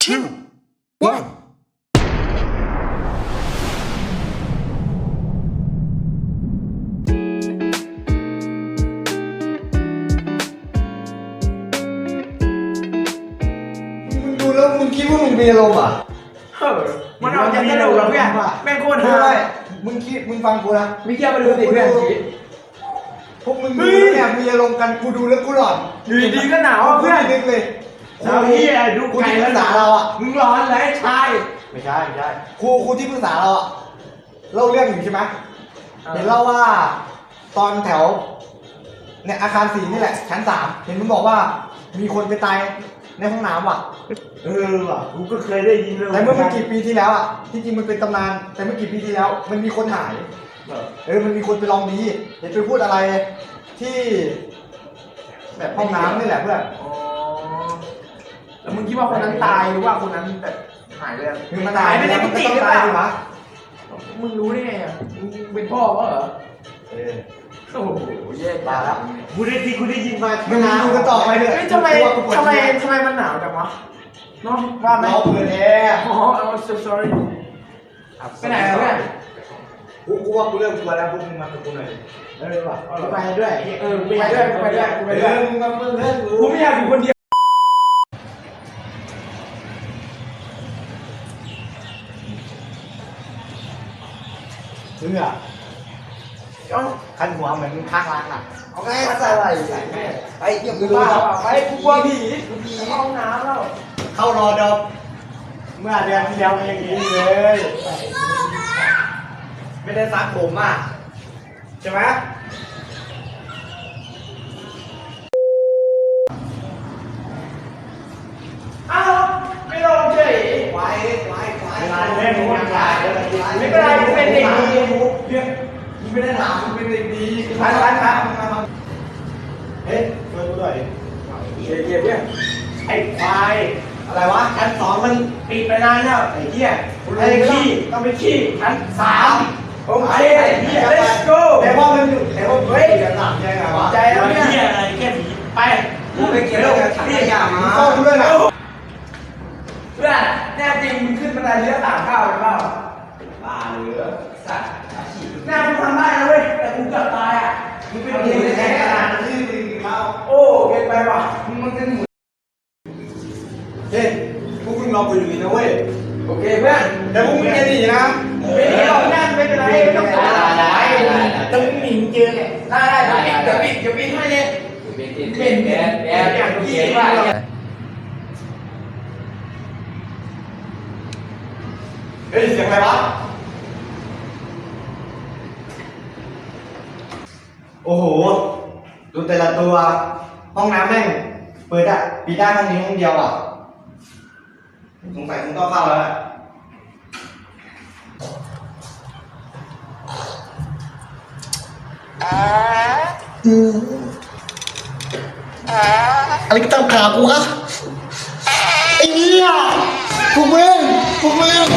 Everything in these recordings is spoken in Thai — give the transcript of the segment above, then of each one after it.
two, one. มึงดูแล้วมึงคิดว่ามึงมีอารมณ์เหรอะเออมันเอาจากที่เราเพื่อนแม่งโคตรไม่ฮาได้มึงคิดมึงฟังกูนะมิเกียมาดูสิเพื่อนชีวิตพวกมึงดูแล้วเนี่ยมีอารมณ์กันกูดูแล้วกูหลอนอยู่ดีๆก็หนาวอะเพื่เพื่ออนนนึกเลย สาวพี่อะดูครูไกลที่ปแล้รึวกษาเราอะ มึงร้อนแล้วชายไม่ใช่ไม่ใช่ครูครูที่ปรึกษาเราอะเล่าเรื่องอยู่ใช่ไหมเห็นเล่าว่าตอนแถว เนี่ยอาคารสีนี่แหละ ชั้นสามเห็นมึงบอกว่า มีคนไปตายในห้องน้ำว่ะ เออว่ะกูก็เคยได้ยินเลยแต่เมื่อไม่กี่ปีที่แล้วอะที่จริงมันเป็นตำนาน แต่เมื่อกี่ปีที่แล้ว มันมีคนหาย เออมันมีคนไปลองดีเห็นไปพูดอะไรที่ แบบห้องน้ำนี่แหละเพื่อน อ๋อ แล้วมึงคิดว่าคนนั้นตายหรือว่าคนนั้นแบบหายไปแล้วคือมันหายไปในมักุนก็ฏิต้องหรือตาเปยล่าสิวะมึงรู้ได้ไงอะมึงเป็นพ่อเขาเหรอเออโอ้โหแย่ตายแล้วกูได้ที่กูได้ยินมามึงดูกันต่อไปเถอะเฮ้ยทำไมกลัวกูปวดทำไมหัวทำไมมันหนาวจังวะเนาะว่าไหมเราเปิดแอร์อ๋อ I'm so sorry ไปไหนอะเพื่อนกูกูว่ากูเริ่มกลัวแล้วพวกมึงมากับกูหน่อยเออว่ะกูไปด้วย เออกูไปด้วยกูไปด้วยกูเอไปด้วยอมึงมาเพื่อนเพื่อนกูกูไม่อยากอยู่คนเดียว เพื่อเอ้าคันหัวเหมือนข้างร้านอะเอาไงใส่อะไรใส่แม่ไปเยี่ยมกูดูบ้าครับไปกูกลัวผีกูผีห้องน้ำแล้วเข้ารอดอบเมื่อเดือนที่แล้วมันอย่างนี้เลย ไม่ได้ซักผมอะใช่ไหม อ้าวไม่ลงเฉย ไว้ไว้ ไว้เวลาเล่นมึงไม่เป็นไรมึงเป็นเด็กดีเรื่องมึงไม่ได้ถามมึงเป็นเด็กดีไปไปไปเฮ้ยช่วยกูหน่อยเกียร์เกียร์เพื่อนไอ้ควายอะไรวะชั้นสองมันปิดไปนานแล้วไอ้เหี้ยกูลงขี้ต้องไปขี้ชั้นสามโอเคไอ้เหี้ย let's go แต่ว่ามันอยู่แต่ว่าเฮ้ยเดี๋ยวหลับยังไงวะใจแล้วเนี่ยอะไรแค่ผีไปกูไปเก็บแล้วถังขยะมาเข้าเข้าด้วยนะ พื่อนแน่จริงมึงขึ้นบันไดเลี้ยวสามก้าวไปเปล่าบ้าเหลือสัตว์อาชีพแน่มึงทำได้นะเว้ยแต่กูเกือบตายอะมึงเป็นมันผีมีได้แค่แค่ขขนานาดดที่มึงเข้าโอ้เกินไปว่ะมึงมันเป็นหมูเฮ้ยพวกมึงรอกูอยู่นี่นะเว้ยโอเคเพื่อนแต่พวกมึงจะหนีนะไม่หนีหรอกนั่นไม่เป็นไรไม่ต้องกลัวแต่มึงหนีเจอเนี่ยได้ได้เดี๋ยวปิดเดี๋ยวปิดให้เลยเป็นแอบแอบอย่างที่ว่า เฮ้ยเสียงอะไรวะ โอ้โห ดูแต่ละตัว ห้องน้ำแม่ง เปิดอะปีได้ห้องนี้ห้องเดียวอะสงสัยคงต้องเข้าแล้วแหละอะไรก็ตามขากูอะไอ้เนี่ยพวกมึงพวกมึง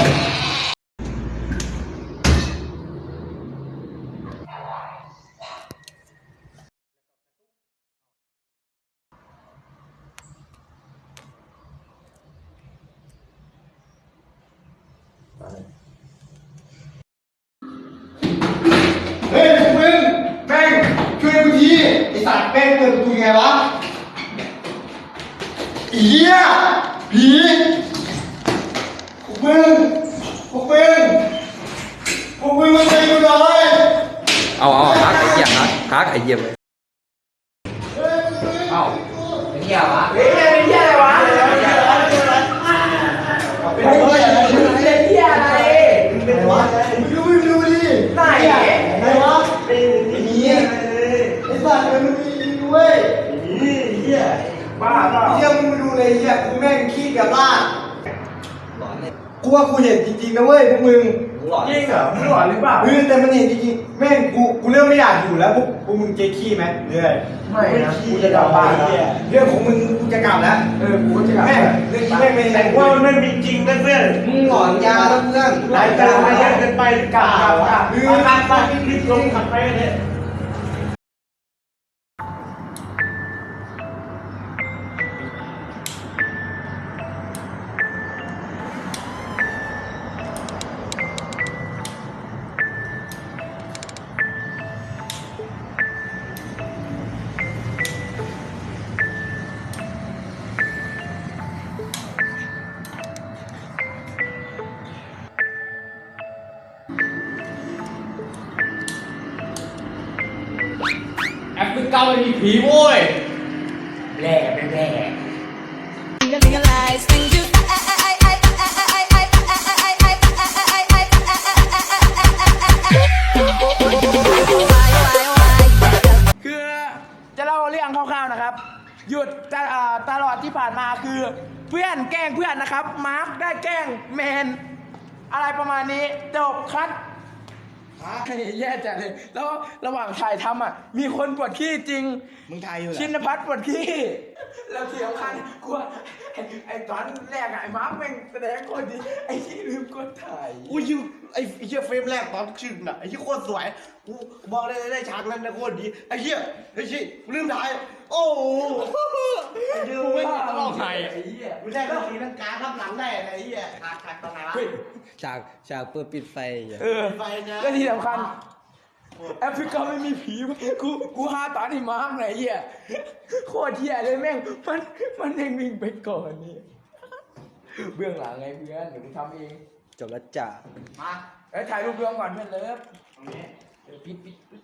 เฮ้ยพวกมึงแม่งช่วยกูทีไอสัตว์แม่งเปิดประตูยังไงวะอี เหี้ยผีพวกมึงพวกมึงพวกมึงมาช่วยกูหน่อยเอาเอาฮักไอ้เหี้ยฮักฮักไอ้เหี้ยเลยเฮ้ยพวกมึงเอาไอ้เหี้ยวะเฮ้ยเป็นเหี้ยอะไรวะเป็นอะไรเป็นเหี้ยอะไรเป็นอะไรวะมึงดูมึงดูดิไหนไหนวะเป็นไอ้เหี้ยไอ้สัตว์มันมีด้วยเหี้ยบ้าเปล่า เหี้ยมึงมาดูเลยเหี้ยกูแม่งขี้กับบ้านกูว่ากูเห็นจริงๆนะเว้ยพวกมึงจริงเหรอมึงหลอนหรือเปล่าเออแต่มันเห็นจริงๆแม่งกูกูเริ่มไม่อยากอยู่แล้วพวกพวกมึงเจ๊ขี้ไหมเรื่อยไม่นะกูจะกลับบ้านแล้วเรื่องของมึงกูจะกลับแล้วเออกูก็จะกลับแม่งเรื่องนี้แม่งไม่แต่ว่ามันไม่มีจริงนะเพื่อนมึงหลอนยาแล้วเพื่อนรายการมาเยอะเกินไปหรือกลับกลับกลับเออไปไปรีบลงขับไปเลย แอฟริกาไม่มีผีโว้ยแหล่ไปแหล่ Legalize things you. คือจะเล่าเรื่องคร่าวๆนะครับ หยุดตอ่าตลอดที่ผ่านมาคือ เพื่อนแกล้งเพื่อนนะครับ มาร์คได้แกล้งแมน อะไรประมาณนี้จบคัด แย่จัดเลย แล้วระหว่างถ่ายทำอะ มีคนปวดขี้จริง มึงทายอยู่เหรอ ชินพัฒน์ปวดขี้แล้วที่สำคัญกลัวไอ้ไอ้ตอนแรกอะไอ้มาร์คแม่งแสดงคนดีไอ้ที่ลืมกดถ่ายอุ้ยไอ้ไอ้เหี้ยเฟรมแรกตอนชื่อน่ะไอ้เหี้ยโคตรสวยกูบอกเลยได้ฉากนั้นนะโคตรดีไอ้เหี้ยไอ้เหี้ยลืมถ่ายโอ้โหไอ้เหี้ยไม่ได้ตลอดถ่ายไอ้เหี้ยไม่ได้ก็สีลังกาทับหลังได้ไอ้เหี้ยฉากฉากตอนไหนวะฉากฉากเปิดปิดไฟอย่างเออ ไฟนะก็ที่สำคัญ แอฟริกาไม่มีผีกูกูหาตอนที่มาร์กไหนเหี้ยโคตรเหี้ยเลยแม่ง มันมันเองวิ่งไปก่อนนี่เบื้องหลังไงเพื่อนเดี๋ยวกูทำเองจบแล้วจ้ามาเอ้ยถ่ายรูปรวมก่อนเพื่อนเลิฟตรงนี้เดี๋ยวปิดปิดปิด